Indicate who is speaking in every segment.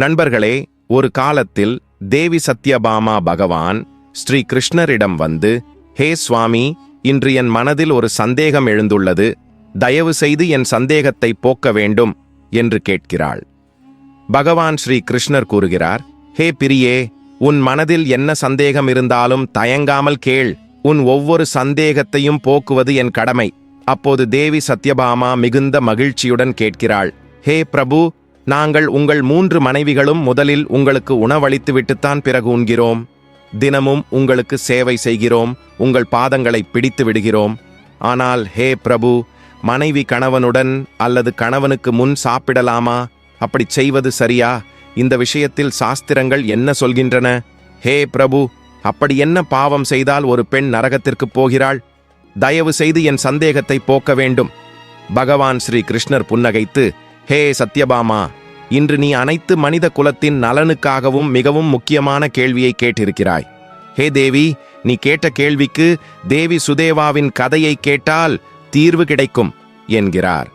Speaker 1: நண்பர்களே ஒரு காலத்தில் தேவி சத்யபாமா பகவான் ஸ்ரீ கிருஷ்ணரிடம் வந்து ஹே சுவாமி இன்று என் மனதில் ஒரு சந்தேகம் எழுந்துள்ளது. தயவு செய்து என் சந்தேகத்தை போக்க வேண்டும் என்று கேட்கிறாள். பகவான் ஸ்ரீ கிருஷ்ணர் கூறுகிறார் ஹே பிரியே உன் மனதில் என்ன சந்தேகம் இருந்தாலும் தயங்காமல் கேள். உன் ஒவ்வொரு சந்தேகத்தையும் போக்குவது என் கடமை. அப்போது தேவி சத்யபாமா மிகுந்த மகிழ்ச்சியுடன் கேட்கிறாள் ஹே பிரபு நாங்கள் உங்கள் மூன்று மனைவிகளும் முதலில் உங்களுக்கு உணவளித்துவிட்டுத்தான் பிறகு உண்கிறோம். தினமும் உங்களுக்கு சேவை செய்கிறோம். உங்கள் பாதங்களை பிடித்து விடுகிறோம். ஆனால் ஹே பிரபு மனைவி கணவனுடன் அல்லது கணவனுக்கு முன் சாப்பிடலாமா? அப்படி செய்வது சரியா? இந்த விஷயத்தில் சாஸ்திரங்கள் என்ன சொல்கின்றன? ஹே பிரபு அப்படி என்ன பாவம் செய்தால் ஒரு பெண் நரகத்திற்கு போகிறாள்? தயவு செய்து என் சந்தேகத்தை போக்க வேண்டும். பகவான் ஸ்ரீ கிருஷ்ணர் புன்னகைத்து ஹே சத்யபாமா இன்று நீ அனைத்து மனித குலத்தின் நலனுக்காகவும் மிகவும் முக்கியமான கேள்வியை கேட்டிருக்கிறாய். ஹே தேவி நீ கேட்ட கேள்விக்கு தேவி சுதேவாவின் கதையை கேட்டால் தீர்வு கிடைக்கும் என்கிறார்.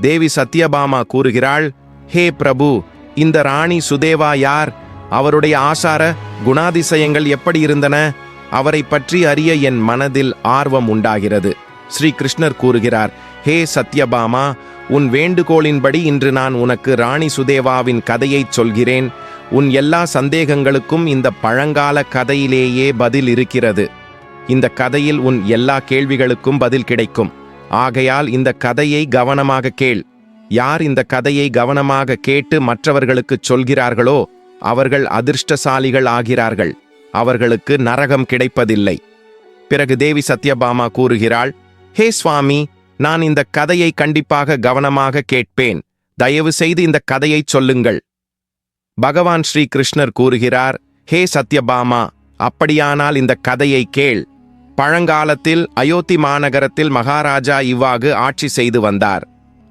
Speaker 1: தேவி சத்யபாமா கூறுகிறாள் ஹே பிரபு இந்த ராணி சுதேவா யார்? அவருடைய ஆசார குணாதிசயங்கள் எப்படி இருந்தன? அவரை பற்றி அறிய என் மனதில் ஆர்வம் உண்டாகிறது ஸ்ரீ கிருஷ்ணர் கூறுகிறார். ஹே சத்யபாமா உன் வேண்டுகோளின்படி இன்று நான் உனக்கு ராணி சுதேவாவின் கதையைச் சொல்கிறேன். உன் எல்லா சந்தேகங்களுக்கும் இந்த பழங்கால கதையிலேயே பதில் இருக்கிறது. இந்த கதையில் உன் எல்லா கேள்விகளுக்கும் பதில் கிடைக்கும். ஆகையால் இந்த கதையை கவனமாக கேள். யார் இந்த கதையை கவனமாக கேட்டு மற்றவர்களுக்குச் சொல்கிறார்களோ அவர்கள் அதிர்ஷ்டசாலிகள் ஆகிறார்கள். அவர்களுக்கு நரகம் கிடைப்பதில்லை. பிறகு தேவி சத்யபாமா கூறுகிறாள் ஹே சுவாமி நான் இந்த கதையை கண்டிப்பாக கவனமாக கேட்பேன். தயவு செய்து இந்த கதையைச் சொல்லுங்கள். பகவான் ஸ்ரீ கிருஷ்ணர் கூறுகிறார் ஹே சத்யபாமா அப்படியானால் இந்த கதையை கேள். பழங்காலத்தில் அயோத்தி மாநகரத்தில் மகாராஜா இவ்வாகு ஆட்சி செய்து வந்தார்.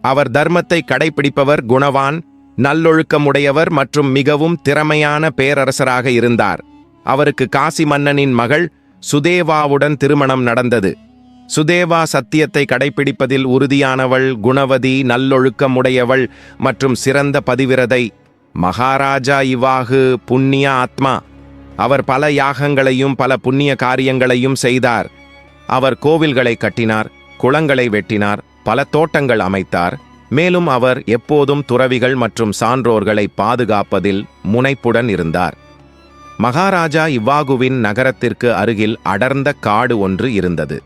Speaker 1: அவர் தர்மத்தை கடைபிடிப்பவர் குணவான் நல்லொழுக்கமுடையவர் மற்றும் மிகவும் திறமையான பேரரசராக இருந்தார். அவருக்கு காசி மன்னனின் மகள் சுதேவாவுடன் திருமணம் நடந்தது. சுதேவா சத்தியத்தை கடைபிடிப்பதில் உறுதியானவள் குணவதி நல்லொழுக்கமுடையவள் மற்றும் சிறந்த பதிவிரதை. மகாராஜா இவாகு புண்ணிய ஆத்மா. அவர் பல யாகங்களையும் பல புண்ணிய காரியங்களையும் செய்தார். அவர் கோவில்களை கட்டினார் குளங்களை வெட்டினார் பல தோட்டங்கள் அமைத்தார். மேலும் அவர் எப்போதும் துறவிகள் மற்றும் சான்றோர்களை பாதுகாப்பதில் முனைப்புடன் இருந்தார். மகாராஜா இவ்வாகுவின் நகரத்திற்கு அருகில் அடர்ந்த காடு ஒன்று இருந்தது.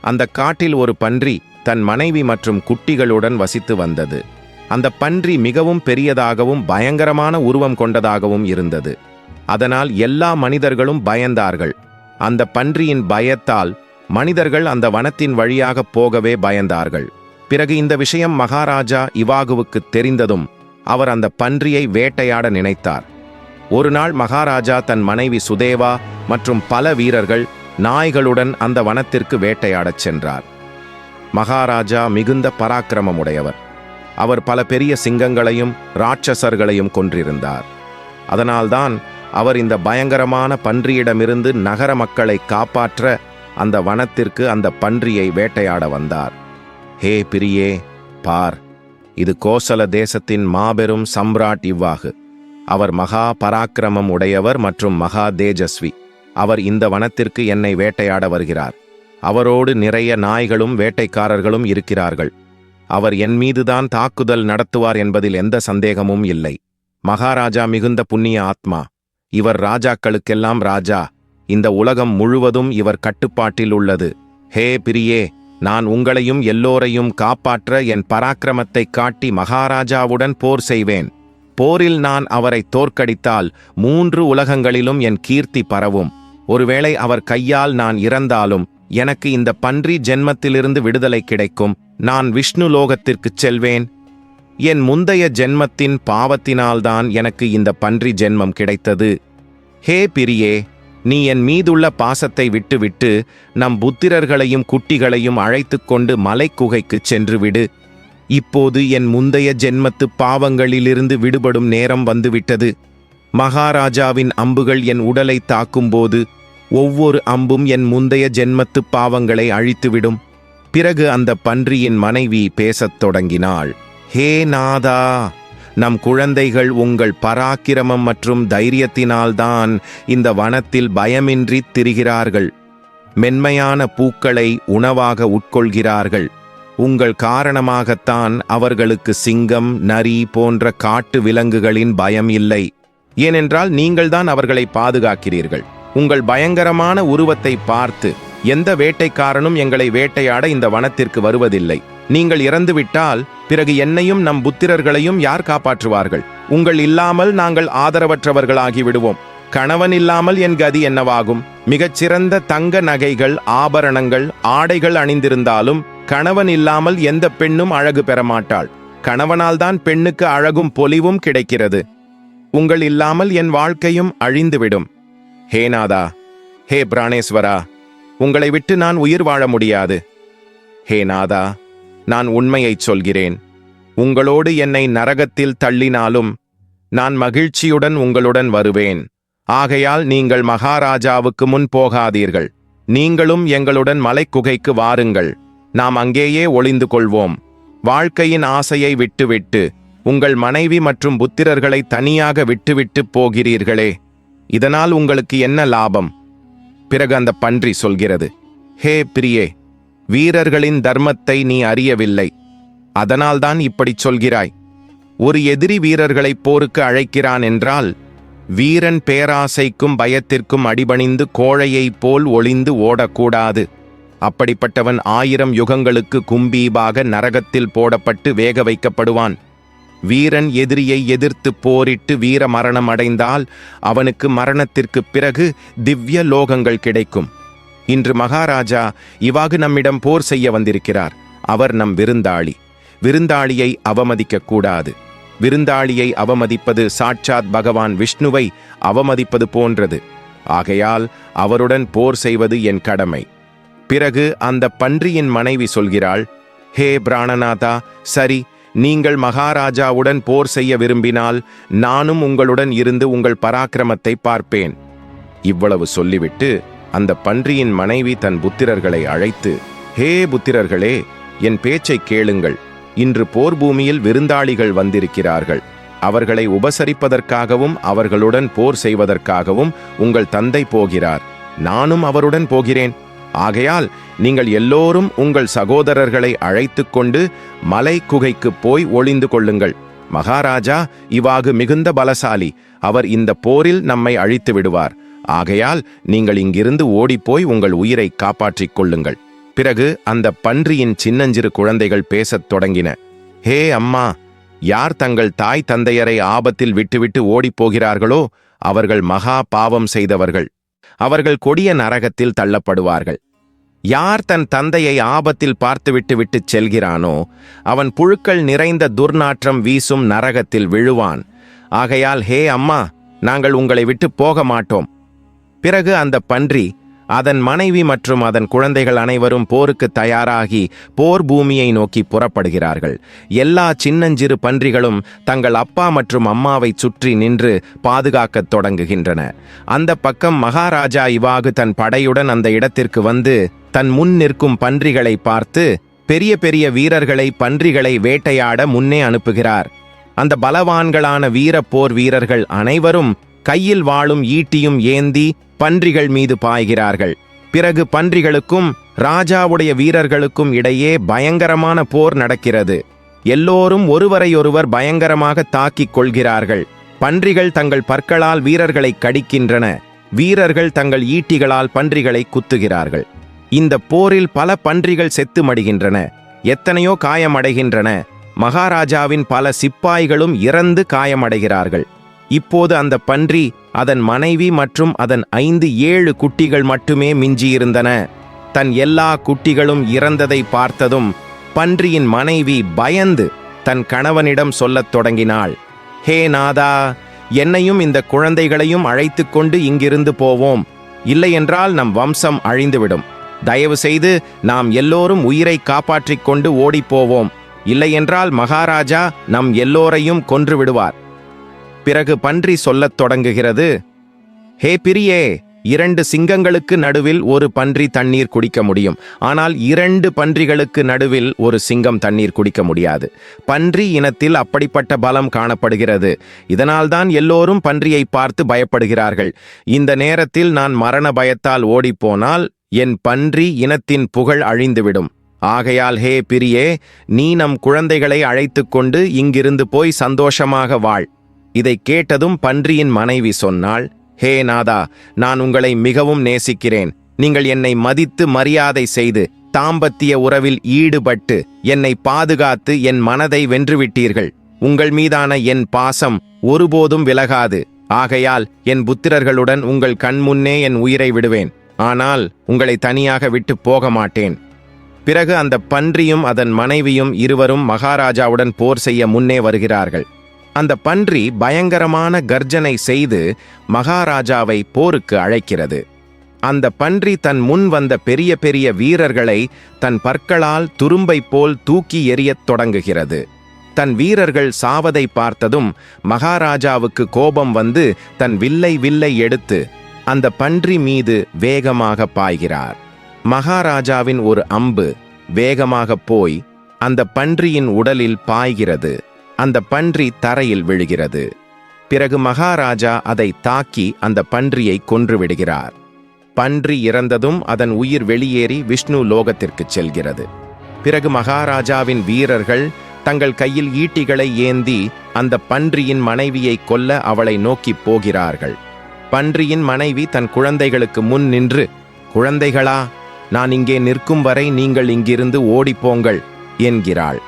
Speaker 1: அந்த காட்டில் ஒரு பன்றி தன் மனைவி மற்றும் குட்டிகளுடன் வசித்து வந்தது. அந்த பன்றி மிகவும் பெரியதாகவும் பயங்கரமான உருவம் கொண்டதாகவும் இருந்தது. அதனால் எல்லா மனிதர்களும் பயந்தார்கள். அந்த பன்றியின் பயத்தால் மனிதர்கள் அந்த வனத்தின் வழியாக போகவே பயந்தார்கள். பிறகு இந்த விஷயம் மகாராஜா இவாகுவுக்கு தெரிந்ததும் அவர் அந்த பன்றியை வேட்டையாட நினைத்தார். ஒரு நாள் மகாராஜா தன் மனைவி சுதேவா மற்றும் பல வீரர்கள் நாய்களுடன் அந்த வனத்திற்கு வேட்டையாடச் சென்றார். மகாராஜா மிகுந்த பராக்கிரமமுடையவர். அவர் பல பெரிய சிங்கங்களையும் ராட்சசர்களையும் கொன்றிருந்தார். அதனால்தான் அவர் இந்த பயங்கரமான பன்றியிடமிருந்து நகர மக்களை காப்பாற்ற அந்த வனத்திற்கு அந்த பன்றியை வேட்டையாட வந்தார். ஹே பிரியே பார். இது கோசல தேசத்தின் மாபெரும் சம்ராட் இவ்வாகு. அவர் மகா பராக்கிரமம் உடையவர் மற்றும் மகா தேஜஸ்வி. அவர் இந்த வனத்திற்கு என்னை வேட்டையாட வருகிறார். அவரோடு நிறைய நாய்களும் வேட்டைக்காரர்களும் இருக்கிறார்கள். அவர் என் மீதுதான் தாக்குதல் நடத்துவார் என்பதில் எந்த சந்தேகமும் இல்லை. மகாராஜா மிகுந்த புண்ணிய ஆத்மா. இவர் ராஜாக்களுக்கெல்லாம் ராஜா. இந்த உலகம் முழுவதும் இவர் கட்டுப்பாட்டில் உள்ளது. ஹே பிரியே நான் உங்களையும் எல்லோரையும் காப்பாற்ற என் பராக்கிரமத்தை காட்டி மகாராஜாவுடன் போர் செய்வேன். போரில் நான் அவரை தோற்கடித்தால் மூன்று உலகங்களிலும் என் கீர்த்தி பரவும். ஒருவேளை அவர் கையால் நான் இறந்தாலும் எனக்கு இந்த பன்றி ஜென்மத்திலிருந்து விடுதலை கிடைக்கும். நான் விஷ்ணு லோகத்திற்குச் செல்வேன். என் முந்தைய ஜென்மத்தின் பாவத்தினால்தான் எனக்கு இந்த பன்றி ஜென்மம் கிடைத்தது. ஹே பிரியே நீ என் மீதுள்ள பாசத்தை விட்டுவிட்டு நம் புத்திரர்களையும் குட்டிகளையும் அழைத்து கொண்டு மலைக்குகைக்குச் சென்று விடு இப்போது என் முந்தைய ஜென்மத்து பாவங்களிலிருந்து விடுபடும் நேரம் வந்துவிட்டது. மகாராஜாவின் அம்புகள் என் உடலை தாக்கும்போது ஒவ்வொரு அம்பும் என் முந்தைய ஜென்மத்து பாவங்களை அழித்துவிடும். பிறகு அந்த பன்றியின் மனைவி பேசத் தொடங்கினாள். ஹே நாதா நம் குழந்தைகள் உங்கள் பராக்கிரமம் மற்றும் தைரியத்தினால்தான் இந்த வனத்தில் பயமின்றி திரிகிறார்கள். மென்மையான பூக்களை உணவாக உட்கொள்கிறார்கள். உங்கள் காரணமாகத்தான் அவர்களுக்கு சிங்கம் நரி போன்ற காட்டு விலங்குகளின் பயம் இல்லை. ஏனென்றால் நீங்கள்தான் அவர்களை பாதுகாக்கிறீர்கள். உங்கள் பயங்கரமான உருவத்தை பார்த்து எந்த வேட்டைக்காரனும் எங்களை வேட்டையாட இந்த வனத்திற்கு வருவதில்லை. நீங்கள் இறந்துவிட்டால் பிறகு என்னையும் நம் புத்திரர்களையும் யார் காப்பாற்றுவார்கள்? உங்கள் இல்லாமல் நாங்கள் ஆதரவற்றவர்களாகி விடுவோம். கணவன் இல்லாமல் என் கதி என்னவாகும்? மிகச்சிறந்த தங்க நகைகள் ஆபரணங்கள் ஆடைகள் அணிந்திருந்தாலும் கணவன் இல்லாமல் எந்த பெண்ணும் அழகு பெறமாட்டாள். கணவனால்தான் பெண்ணுக்கு அழகும் பொலிவும் கிடைக்கிறது. உங்கள் இல்லாமல் என் வாழ்க்கையும் அழிந்துவிடும். ஹே நாதா ஹே பிராணேஸ்வரா உங்களை விட்டு நான் உயிர் வாழ முடியாது. ஹே நாதா நான் உண்மையைச் சொல்கிறேன். உங்களோடு என்னை நரகத்தில் தள்ளினாலும் நான் மகிழ்ச்சியுடன் உங்களுடன் வருவேன். ஆகையால் நீங்கள் மகாராஜாவுக்கு முன் போகாதீர்கள். நீங்களும் எங்களுடன் மலைக்குகைக்கு வாருங்கள். நாம் அங்கேயே ஒளிந்து கொள்வோம். வாழ்க்கையின் ஆசையை விட்டுவிட்டு உங்கள் மனைவி மற்றும் புத்திரர்களை தனியாக விட்டுவிட்டு போகிறீர்களே. இதனால் உங்களுக்கு என்ன லாபம்? பிறகு அந்த பன்றி சொல்கிறது ஹே பிரியே வீரர்களின் தர்மத்தை நீ அறியவில்லை. அதனால்தான் இப்படிச் சொல்கிறாய். ஒரு எதிரி வீரர்களை போருக்கு அழைக்கிறான் என்றால் வீரன் பேராசைக்கும் பயத்திற்கும் அடிபணிந்து கோழையைப் போல் ஒளிந்து ஓடக்கூடாது. அப்படிப்பட்டவன் ஆயிரம் யுகங்களுக்கு கும்பீபாக நரகத்தில் போடப்பட்டு வேக வைக்கப்படுவான். வீரன் எதிரியை எதிர்த்து போரிட்டு வீர மரணம் அடைந்தால் அவனுக்கு மரணத்திற்குப் பிறகு திவ்ய லோகங்கள் கிடைக்கும். இன்று மகாராஜா இவாகு நம்மிடம் போர் செய்ய வந்திருக்கிறார். அவர் நம் விருந்தாளி. விருந்தாளியை அவமதிக்கக் கூடாது. விருந்தாளியை அவமதிப்பது சாட்சாத் பகவான் விஷ்ணுவை அவமதிப்பது போன்றது. ஆகையால் அவருடன் போர் செய்வது என் கடமை. பிறகு அந்த பன்றியின் மனைவி சொல்கிறாள் ஹே பிராணநாதா சரி நீங்கள் மகாராஜாவுடன் போர் செய்ய விரும்பினால் நானும் உங்களுடன் இருந்து உங்கள் பராக்கிரமத்தை பார்ப்பேன். இவ்வளவு சொல்லிவிட்டு அந்த பன்றியின் மனைவி தன் புத்திரர்களை அழைத்து ஹே புத்திரர்களே என் பேச்சைக் கேளுங்கள். இன்று போர் பூமியில் விருந்தாளிகள் வந்திருக்கிறார்கள். அவர்களை உபசரிப்பதற்காகவும் அவர்களுடன் போர் செய்வதற்காகவும் உங்கள் தந்தை போகிறார். நானும் அவருடன் போகிறேன். ஆகையால் நீங்கள் எல்லோரும் உங்கள் சகோதரர்களை அழைத்துக் கொண்டு மலை குகைக்கு போய் ஒளிந்து கொள்ளுங்கள். மகாராஜா இவாகு மிகுந்த பலசாலி அவர் இந்த போரில் நம்மை அழித்து விடுவார். ஆகையால் நீங்கள் இங்கிருந்து ஓடிப்போய் உங்கள் உயிரை காப்பாற்றிக் கொள்ளுங்கள். பிறகு அந்த பன்றியின் சின்னஞ்சிறு குழந்தைகள் பேசத் தொடங்கின. ஹே அம்மா யார் தங்கள் தாய் தந்தையரை ஆபத்தில் விட்டுவிட்டு ஓடிப்போகிறார்களோ அவர்கள் மகா பாவம் செய்தவர்கள். அவர்கள் கொடிய நரகத்தில் தள்ளப்படுவார்கள். யார் தன் தந்தையை ஆபத்தில் பார்த்துவிட்டு விட்டுச் செல்கிறானோ அவன் புழுக்கள் நிறைந்த துர்நாற்றம் வீசும் நரகத்தில் விழுவான். ஆகையால் ஹே அம்மா நாங்கள் உங்களை விட்டு போக மாட்டோம். பிறகு அந்த பன்றி அதன் மனைவி மற்றும் அதன் குழந்தைகள் அனைவரும் போருக்கு தயாராகி போர் பூமியை நோக்கி புறப்படுகிறார்கள். எல்லா சின்னஞ்சிறு பன்றிகளும் தங்கள் அப்பா மற்றும் அம்மாவை சுற்றி நின்று பாதுகாக்கத் தொடங்குகின்றன. அந்த பக்கம் மகாராஜா இவாகு தன் படையுடன் அந்த இடத்திற்கு வந்து தன் முன் நிற்கும் பன்றிகளை பார்த்து பெரிய பெரிய வீரர்களை பன்றிகளை வேட்டையாட முன்னே அனுப்புகிறார். அந்த பலவான்களான வீர போர் வீரர்கள் அனைவரும் கையில் வாழும் ஈட்டியும் ஏந்தி பன்றிகள் மீது பாய்கிறார்கள். பிறகு பன்றிகளுக்கும் ராஜாவுடைய வீரர்களுக்கும் இடையே பயங்கரமான போர் நடக்கிறது. எல்லோரும் ஒருவரையொருவர் பயங்கரமாக தாக்கிக் கொள்கிறார்கள். பன்றிகள் தங்கள் பற்களால் வீரர்களை கடிக்கின்றன. வீரர்கள் தங்கள் ஈட்டிகளால் பன்றிகளை குத்துகிறார்கள். இந்த போரில் பல பன்றிகள் செத்து மடிகின்றன எத்தனையோ காயமடைகின்றன. மகாராஜாவின் பல சிப்பாய்களும் இறந்து காயமடைகிறார்கள். இப்போது அந்த பன்றி அதன் மனைவி மற்றும் அதன் ஐந்து ஏழு குட்டிகள் மட்டுமே மிஞ்சியிருந்தன. தன் எல்லா குட்டிகளும் இறந்ததை பார்த்ததும் பன்றியின் மனைவி பயந்து தன் கணவனிடம் சொல்லத் தொடங்கினாள் ஹே நாதா என்னையும் இந்த குழந்தைகளையும் அழைத்து கொண்டு இங்கிருந்து போவோம். இல்லையென்றால் நம் வம்சம் அழிந்துவிடும். தயவு செய்து நாம் எல்லோரும் உயிரை காப்பாற்றிக் கொண்டு ஓடிப்போவோம் இல்லையென்றால் மகாராஜா நம் எல்லோரையும் கொன்று விடுவார். பிறகு பன்றி சொல்லத் தொடங்குகிறது. ஹே பிரியே இரண்டு சிங்கங்களுக்கு நடுவில் ஒரு பன்றி தண்ணீர் குடிக்க முடியும். ஆனால் இரண்டு பன்றிகளுக்கு நடுவில் ஒரு சிங்கம் தண்ணீர் குடிக்க முடியாது. பன்றி இனத்தில் அப்படிப்பட்ட பலம் காணப்படுகிறது. இதனால்தான் எல்லோரும் பன்றியை பார்த்து பயப்படுகிறார்கள். இந்த நேரத்தில் நான் மரண பயத்தால் ஓடிப்போனால் என் பன்றி இனத்தின் புகழ் அழிந்துவிடும். ஆகையால் ஹே பிரியே நீ நம் குழந்தைகளை அழைத்துக்கொண்டு இங்கிருந்து போய் சந்தோஷமாக வாழ். இதை கேட்டதும் பன்றியின் மனைவி சொன்னாள் ஹே நாதா நான் உங்களை மிகவும் நேசிக்கிறேன். நீங்கள் என்னை மதித்து மரியாதை செய்து தாம்பத்திய உறவில் ஈடுபட்டு என்னை பாதுகாத்து என் மனதை வென்றுவிட்டீர்கள். உங்கள் மீதான என் பாசம் ஒருபோதும் விலகாது. ஆகையால் என் புத்திரர்களுடன் உங்கள் கண்முன்னே என் உயிரை விடுவேன். ஆனால் உங்களை தனியாக விட்டு போக மாட்டேன் பிறகு அந்த பன்றியும் அதன் மனைவியும் இருவரும் மகாராஜாவுடன் போர் செய்ய முன்னே வருகிறார்கள். அந்த பன்றி பயங்கரமான கர்ஜனை செய்து மகாராஜாவை போருக்கு அழைக்கிறது. அந்த பன்றி தன் முன் வந்த பெரிய பெரிய வீரர்களை தன் பற்களால் துரும்பை போல் தூக்கி எறியத் தொடங்குகிறது. தன் வீரர்கள் சாவதை பார்த்ததும் மகாராஜாவுக்கு கோபம் வந்து தன் வில்லை வில்லை எடுத்து அந்த பன்றி மீது வேகமாக பாய்கிறார். மகாராஜாவின் ஒரு அம்பு வேகமாக போய் அந்த பன்றியின் உடலில் பாய்கிறது. அந்த பன்றி தரையில் விழுகிறது. பிறகு மகாராஜா அதை தாக்கி அந்த பன்றியை கொன்றுவிடுகிறார். பன்றி இறந்ததும் அதன் உயிர் வெளியேறி விஷ்ணு லோகத்திற்கு செல்கிறது. பிறகு மகாராஜாவின் வீரர்கள் தங்கள் கையில் ஈட்டிகளை ஏந்தி அந்த பன்றியின் மனைவியை கொல்ல அவளை நோக்கி போகிறார்கள். பன்றியின் மனைவி தன் குழந்தைகளுக்கு முன் நின்று குழந்தைகளா நான் இங்கே நிற்கும் வரை நீங்கள் இங்கிருந்து ஓடிப்போங்கள் என்கிறாள்.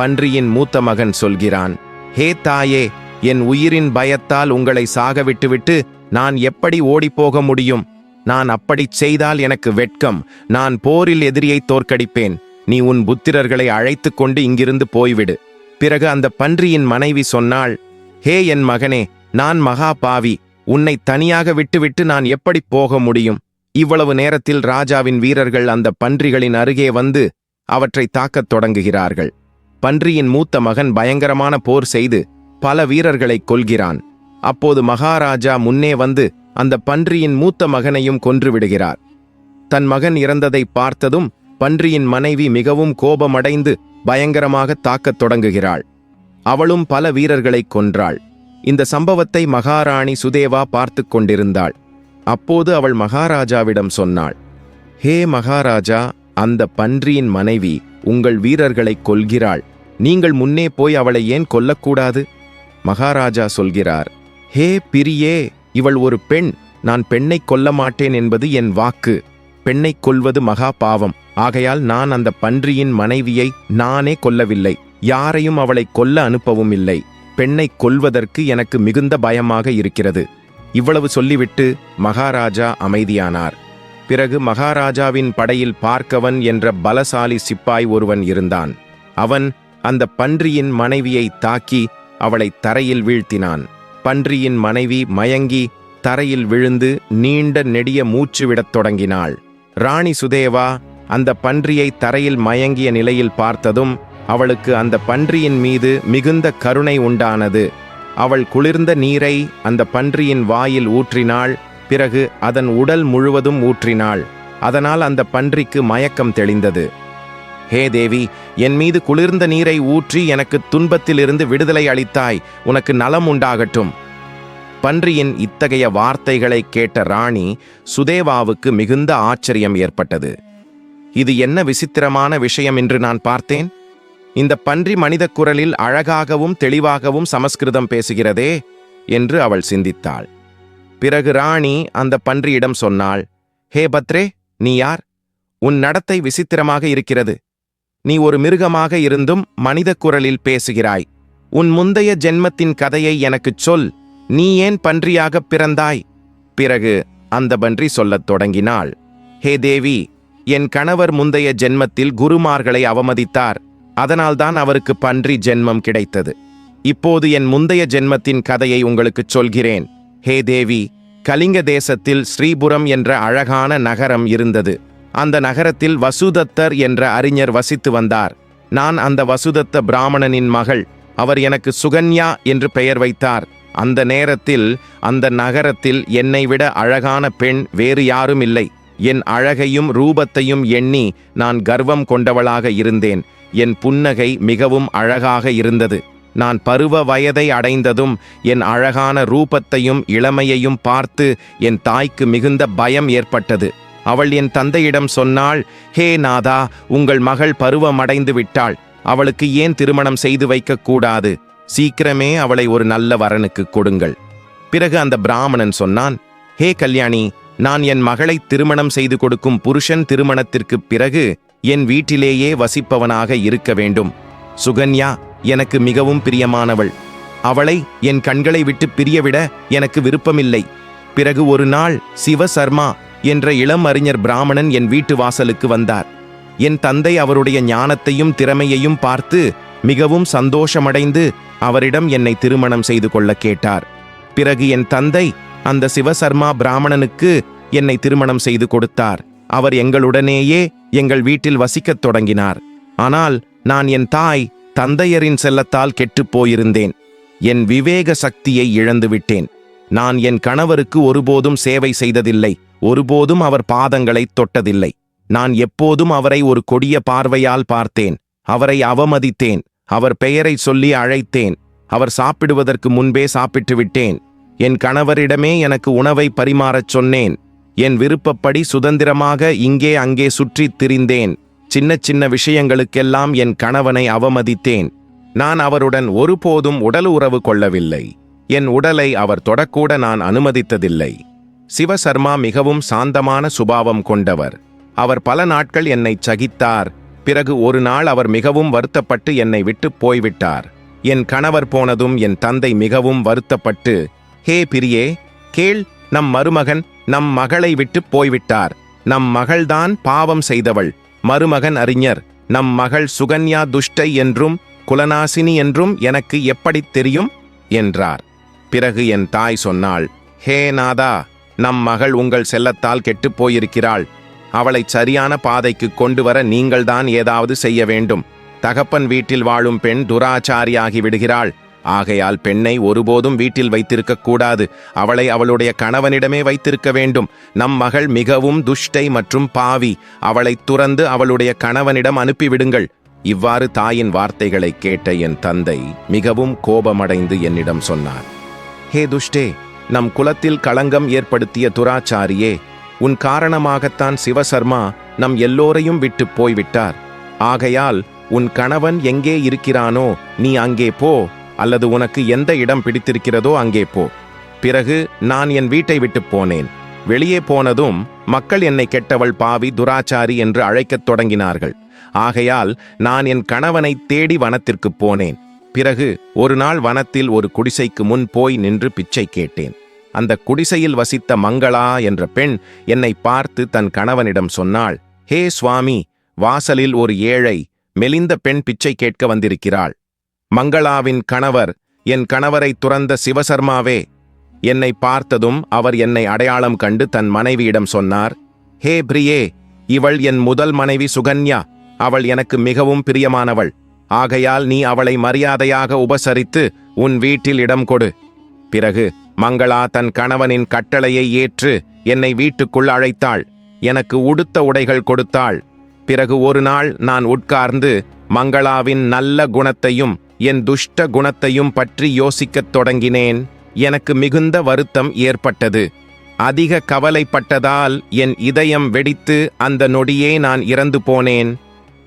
Speaker 1: பன்றியின் மூத்த மகன் சொல்கிறான் ஹே தாயே என் உயிரின் பயத்தால் உங்களை சாக விட்டுவிட்டு நான் எப்படி ஓடிப்போக முடியும்? நான் அப்படிச் செய்தால் எனக்கு வெட்கம். நான் போரில் எதிரியை தோற்கடிப்பேன். நீ உன் புத்திரர்களை அழைத்துக் கொண்டு இங்கிருந்து போய்விடு. பிறகு அந்த பன்றியின் மனைவி சொன்னாள் ஹே என் மகனே நான் மகா பாவி. உன்னை தனியாக விட்டுவிட்டு நான் எப்படி போக முடியும்? இவ்வளவு நேரத்தில் ராஜாவின் வீரர்கள் அந்த பன்றிகளின் அருகே வந்து அவற்றை தாக்கத் தொடங்குகிறார்கள். பன்றியின் மூத்த மகன் பயங்கரமான போர் செய்து பல வீரர்களை கொல்கிறான். அப்போது மகாராஜா முன்னே வந்து அந்த பன்றியின் மூத்த மகனையும் கொன்றுவிடுகிறார். தன் மகன் இறந்ததை பார்த்ததும் பன்றியின் மனைவி மிகவும் கோபமடைந்து பயங்கரமாக தாக்கத் தொடங்குகிறாள். அவளும் பல வீரர்களை கொன்றாள். இந்த சம்பவத்தை மகாராணி சுதேவா பார்த்து கொண்டிருந்தாள். அப்போது அவள் மகாராஜாவிடம் சொன்னாள் ஹே மகாராஜா அந்த பன்றியின் மனைவி உங்கள் வீரர்களை கொல்கிறாள். நீங்கள் முன்னே போய் அவளை ஏன் கொல்லக்கூடாது? மகாராஜா சொல்கிறார் ஹே பிரியே இவள் ஒரு பெண். நான் பெண்ணை கொல்ல மாட்டேன் என்பது என் வாக்கு. பெண்ணை கொல்வது மகா பாவம். ஆகையால் நான் அந்த பன்றியின் மனைவியை நானே கொல்லவில்லை. யாரையும் அவளை கொல்ல அனுப்பவும் இல்லை. பெண்ணை கொல்வதற்கு எனக்கு மிகுந்த பயமாக இருக்கிறது. இவ்வளவு சொல்லிவிட்டு மகாராஜா அமைதியானார். பிறகு மகாராஜாவின் படையில் பார்க்கவன் என்ற பலசாலி சிப்பாய் ஒருவன் இருந்தான். அவன் அந்த பன்றியின் மனைவியை தாக்கி அவளை தரையில் வீழ்த்தினான். பன்றியின் மனைவி மயங்கி தரையில் விழுந்து நீண்ட நெடிய மூச்சு விடத் தொடங்கினாள். ராணி சுதேவா அந்த பன்றியை தரையில் மயங்கிய நிலையில் பார்த்ததும் அவளுக்கு அந்த பன்றியின் மீது மிகுந்த கருணை உண்டானது. அவள் குளிர்ந்த நீரை அந்த பன்றியின் வாயில் ஊற்றினாள். பிறகு அதன் உடல் முழுவதும் ஊற்றினாள். அதனால் அந்த பன்றிக்கு மயக்கம் தெளிந்தது. ஹே தேவி என் மீது குளிர்ந்த நீரை ஊற்றி எனக்கு துன்பத்திலிருந்து விடுதலை அளித்தாய். உனக்கு நலம் உண்டாகட்டும். பன்றியின் இத்தகைய வார்த்தைகளை கேட்ட ராணி சுதேவாவுக்கு மிகுந்த ஆச்சரியம் ஏற்பட்டது. இது என்ன விசித்திரமான விஷயம் என்று நான் பார்த்தேன். இந்த பன்றி மனித குரலில் அழகாகவும் தெளிவாகவும் சமஸ்கிருதம் பேசுகிறதே? என்று அவள் சிந்தித்தாள். பிறகு ராணி அந்த பன்றியிடம் சொன்னாள் ஹே பத்ரே நீ யார்? உன் நடத்தை விசித்திரமாக இருக்கிறது. நீ ஒரு மிருகமாக இருந்தும் மனித குரலில் பேசுகிறாய். உன் முந்தைய ஜென்மத்தின் கதையை எனக்குச் சொல். நீ ஏன் பன்றியாகப் பிறந்தாய்? பிறகு அந்த பன்றி சொல்லத் தொடங்கினாள் ஹே தேவி என் கணவர் முந்தைய ஜென்மத்தில் குருமார்களை அவமதித்தார். அதனால்தான் அவருக்கு பன்றி ஜென்மம் கிடைத்தது. இப்போது என் முந்தைய ஜென்மத்தின் கதையை உங்களுக்குச் சொல்கிறேன். ஹே தேவி கலிங்க தேசத்தில் ஸ்ரீபுரம் என்ற அழகான நகரம் இருந்தது. அந்த நகரத்தில் வசுதத்தர் என்ற அறிஞர் வசித்து வந்தார். நான் அந்த வசுதத்த பிராமணனின் மகள் அவர் எனக்கு சுகன்யா என்று பெயர் வைத்தார். அந்த நேரத்தில் அந்த நகரத்தில் என்னை விட அழகான பெண் வேறு யாரும் இல்லை என் அழகையும் ரூபத்தையும் எண்ணி நான் கர்வம் கொண்டவளாக இருந்தேன். என் புன்னகை மிகவும் அழகாக இருந்தது. நான் பருவ வயதை அடைந்ததும் என் அழகான ரூபத்தையும் இளமையையும் பார்த்து என் தாய்க்கு மிகுந்த பயம் ஏற்பட்டது. அவள் என் தந்தையிடம் சொன்னாள் ஹே நாதா உங்கள் மகள் பருவமடைந்து விட்டாள். அவளுக்கு ஏன் திருமணம் செய்து வைக்கக்கூடாது சீக்கிரமே அவளை ஒரு நல்ல வரனுக்கு கொடுங்கள். பிறகு அந்த பிராமணன் சொன்னான் ஹே கல்யாணி நான் என் மகளை திருமணம் செய்து கொடுக்கும் புருஷன் திருமணத்திற்குப் பிறகு என் வீட்டிலேயே வசிப்பவனாக இருக்க வேண்டும். சுகன்யா எனக்கு மிகவும் பிரியமானவள். அவளை என் கண்களை விட்டு பிரியவிட எனக்கு விருப்பமில்லை. பிறகு ஒரு நாள் சிவசர்மா என்ற இளம் அறிஞர் பிராமணன் என் வீட்டு வாசலுக்கு வந்தார். என் தந்தை அவருடைய ஞானத்தையும் திறமையையும் பார்த்து மிகவும் சந்தோஷமடைந்து அவரிடம் என்னை திருமணம் செய்து கொள்ள கேட்டார். பிறகு என் தந்தை அந்த சிவசர்மா பிராமணனுக்கு என்னை திருமணம் செய்து கொடுத்தார். அவர் எங்களுடனேயே எங்கள் வீட்டில் வசிக்கத் தொடங்கினார். ஆனால் நான் என் தாய் தந்தையரின் செல்லத்தால் கெட்டுப் போயிருந்தேன். என் விவேக சக்தியை இழந்துவிட்டேன். நான் என் கணவருக்கு ஒருபோதும் சேவை செய்ததில்லை. ஒருபோதும் அவர் பாதங்களை தொட்டதில்லை. நான் எப்போதும் அவரை ஒரு கொடிய பார்வையால் பார்த்தேன். அவரை அவமதித்தேன். அவர் பெயரை சொல்லி அழைத்தேன். அவர் சாப்பிடுவதற்கு முன்பே சாப்பிட்டு விட்டேன். என் கணவரிடமே எனக்கு உணவை பரிமாறச் சொன்னேன். என் விருப்பப்படி சுதந்திரமாக இங்கே அங்கே சுற்றித் திரிந்தேன். சின்ன சின்ன விஷயங்களுக்கெல்லாம் என் கணவனை அவமதித்தேன். நான் அவருடன் ஒருபோதும் உடல் உறவு கொள்ளவில்லை. என் உடலை அவர் தொடக்கூட நான் அனுமதித்ததில்லை. சிவசர்மா மிகவும் சாந்தமான சுபாவம் கொண்டவர். அவர் பல நாட்கள் என்னை சகித்தார். பிறகு ஒரு நாள் அவர் மிகவும் வருத்தப்பட்டு என்னை விட்டு போய்விட்டார். என் கணவர் போனதும் என் தந்தை மிகவும் வருத்தப்பட்டு ஹே பிரியே கேள் நம் மருமகன் நம் மகளை விட்டு போய்விட்டார். நம் மகள்தான் பாவம் செய்தவள். மருமகன் அறிஞர் நம் மகள் சுகன்யா துஷ்டை என்றும் குலநாசினி என்றும் எனக்கு எப்படித் தெரியும்? என்றார். பிறகு என் தாய் சொன்னாள் ஹே நாதா நம் மகள் உங்கள் செல்லத்தால் கெட்டுப் போயிருக்கிறாள். அவளை சரியான பாதைக்கு கொண்டு வர நீங்கள்தான் ஏதாவது செய்ய வேண்டும். தகப்பன் வீட்டில் வாழும் பெண் துராச்சாரியாகி விடுகிறாள். ஆகையால் பெண்ணை ஒருபோதும் வீட்டில் வைத்திருக்க கூடாது. அவளை அவளுடைய கணவனிடமே வைத்திருக்க வேண்டும். நம் மகள் மிகவும் துஷ்டை மற்றும் பாவி. அவளை துறந்து அவளுடைய கணவனிடம் அனுப்பிவிடுங்கள். இவ்வாறு தாயின் வார்த்தைகளை கேட்ட என் தந்தை மிகவும் கோபமடைந்து என்னிடம் சொன்னார். ஹே துஷ்டே நம் குலத்தில் களங்கம் ஏற்படுத்திய துராச்சாரியே உன் காரணமாகத்தான் சிவசர்மா நம் எல்லோரையும் விட்டு போய்விட்டார். ஆகையால் உன் கணவன் எங்கே இருக்கிறானோ நீ அங்கே போ. அல்லது உனக்கு எந்த இடம் பிடித்திருக்கிறதோ அங்கே போ. பிறகு நான் என் வீட்டை விட்டு போனேன். வெளியே போனதும் மக்கள் என்னை கெட்டவள் பாவி துராச்சாரி என்று அழைக்கத் தொடங்கினார்கள். ஆகையால் நான் என் கணவனை தேடி வனத்திற்கு போனேன். பிறகு ஒரு நாள் வனத்தில் ஒரு குடிசைக்கு முன் போய் நின்று பிச்சை கேட்டேன். அந்த குடிசையில் வசித்த மங்களா என்ற பெண் என்னை பார்த்து தன் கணவனிடம் சொன்னாள் ஹே சுவாமி வாசலில் ஒரு ஏழை மெலிந்த பெண் பிச்சை கேட்க வந்திருக்கிறாள். மங்களாவின் கணவர் என் கணவரை துறந்த சிவசர்மாவே. என்னை பார்த்ததும் அவர் என்னை அடையாளம் கண்டு தன் மனைவியிடம் சொன்னார் ஹே பிரியே இவள் என் முதல் மனைவி சுகன்யா. அவள் எனக்கு மிகவும் பிரியமானவள். ஆகையால் நீ அவளை மரியாதையாக உபசரித்து உன் வீட்டில் இடம் கொடு. பிறகு மங்களா தன் கணவனின் கட்டளையை ஏற்று என்னை வீட்டுக்குள் அழைத்தாள். எனக்கு உடுத்த உடைகள் கொடுத்தாள். பிறகு ஒரு நாள் நான் உட்கார்ந்து மங்களாவின் நல்ல குணத்தையும் என் துஷ்ட குணத்தையும் பற்றி யோசிக்கத் தொடங்கினேன். எனக்கு மிகுந்த வருத்தம் ஏற்பட்டது. அதிக கவலைப்பட்டதால் என் இதயம் வெடித்து அந்த நொடியே நான் இறந்து போனேன்.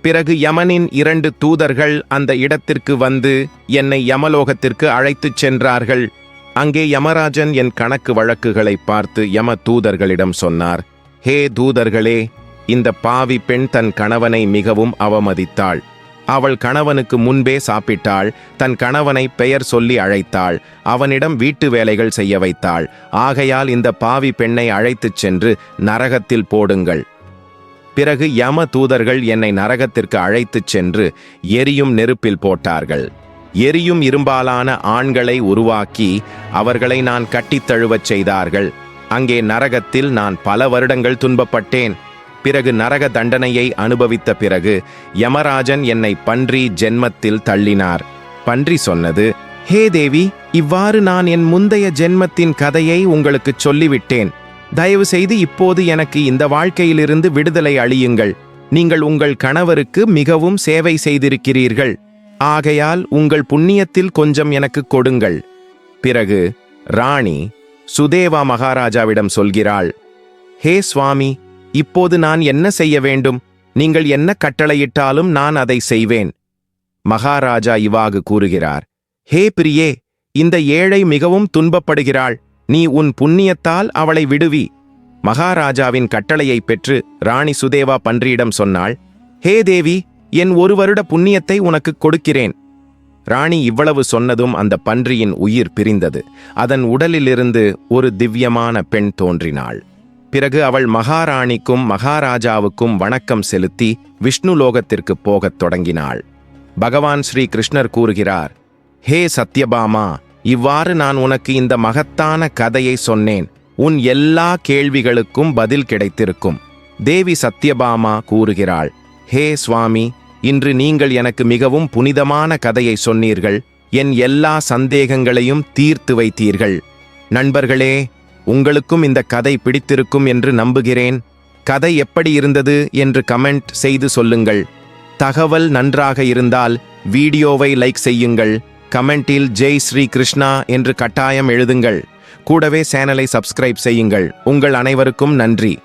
Speaker 1: பிறகு யமனின் இரண்டு தூதர்கள் அந்த இடத்திற்கு வந்து என்னை யமலோகத்திற்கு அழைத்துச் சென்றார்கள். அங்கே யமராஜன் என் கணக்கு வழக்குகளை பார்த்து யம தூதர்களிடம் சொன்னார் ஹே தூதர்களே இந்த பாவி பெண் தன் கணவனை மிகவும் அவமதித்தாள். அவள் கணவனுக்கு முன்பே சாப்பிட்டாள். தன் கணவனை பெயர் சொல்லி அழைத்தாள். அவனிடம் வீட்டு வேலைகள் செய்ய வைத்தாள். ஆகையால் இந்த பாவி பெண்ணை அழைத்துச் சென்று நரகத்தில் போடுங்கள். பிறகு யம தூதர்கள் என்னை நரகத்திற்கு அழைத்துச் சென்று எரியும் நெருப்பில் போட்டார்கள். எரியும் இரும்பாலான ஆண்களை உருவாக்கி அவர்களை நான் கட்டித்தழுவச் செய்தார்கள். அங்கே நரகத்தில் நான் பல வருடங்கள் துன்பப்பட்டேன். பிறகு நரக தண்டனையை அனுபவித்த பிறகு யமராஜன் என்னை பன்றி ஜென்மத்தில் தள்ளினார். பன்றி சொன்னது ஹே தேவி இவ்வாறு நான் என் முந்தைய ஜென்மத்தின் கதையை உங்களுக்குச் சொல்லிவிட்டேன். தயவு செய்து இப்போது எனக்கு இந்த வாழ்க்கையிலிருந்து விடுதலை அளியுங்கள். நீங்கள் உங்கள் கணவருக்கு மிகவும் சேவை செய்திருக்கிறீர்கள். ஆகையால் உங்கள் புண்ணியத்தில் கொஞ்சம் எனக்கு கொடுங்கள். பிறகு ராணி சுதேவா மகாராஜாவிடம் சொல்கிறாள் ஹே சுவாமி இப்போது நான் என்ன செய்ய வேண்டும்? நீங்கள் என்ன கட்டளையிட்டாலும் நான் அதை செய்வேன். மகாராஜா இவாகு கூறுகிறார் ஹே பிரியே இந்த ஏழை மிகவும் துன்பப்படுகிறாள். நீ உன் புண்ணியத்தால் அவளை விடுவி. மகாராஜாவின் கட்டளையைப் பெற்று ராணி சுதேவா பன்றியிடம் சொன்னாள் ஹே தேவி என் ஒரு வருட புண்ணியத்தை உனக்கு கொடுக்கிறேன். ராணி இவ்வளவு சொன்னதும் அந்த பன்றியின் உயிர் பிரிந்தது. அதன் உடலிலிருந்து ஒரு திவ்யமான பெண் தோன்றினாள். பிறகு அவள் மகாராணிக்கும் மகாராஜாவுக்கும் வணக்கம் செலுத்தி விஷ்ணு லோகத்திற்கு போகத் தொடங்கினாள். பகவான் ஸ்ரீ கிருஷ்ணர் கூறுகிறார் ஹே சத்யபாமா இவ்வாறு நான் உனக்கு இந்த மகத்தான கதையை சொன்னேன். உன் எல்லா கேள்விகளுக்கும் பதில் கிடைத்திருக்கும். தேவி சத்யபாமா கூறுகிறாள் ஹே சுவாமி இன்று நீங்கள் எனக்கு மிகவும் புனிதமான கதையை சொன்னீர்கள். என் எல்லா சந்தேகங்களையும் தீர்த்து வைத்தீர்கள். நண்பர்களே உங்களுக்கும் இந்த கதை பிடித்திருக்கும் என்று நம்புகிறேன். கதை எப்படி இருந்தது என்று கமெண்ட் செய்து சொல்லுங்கள். தகவல் நன்றாக இருந்தால் வீடியோவை லைக் செய்யுங்கள். கமெண்டில் ஜெய் ஸ்ரீ கிருஷ்ணா என்று கட்டாயம் எழுதுங்கள். கூடவே சேனலை சப்ஸ்கிரைப் செய்யுங்கள். உங்கள் அனைவருக்கும் நன்றி.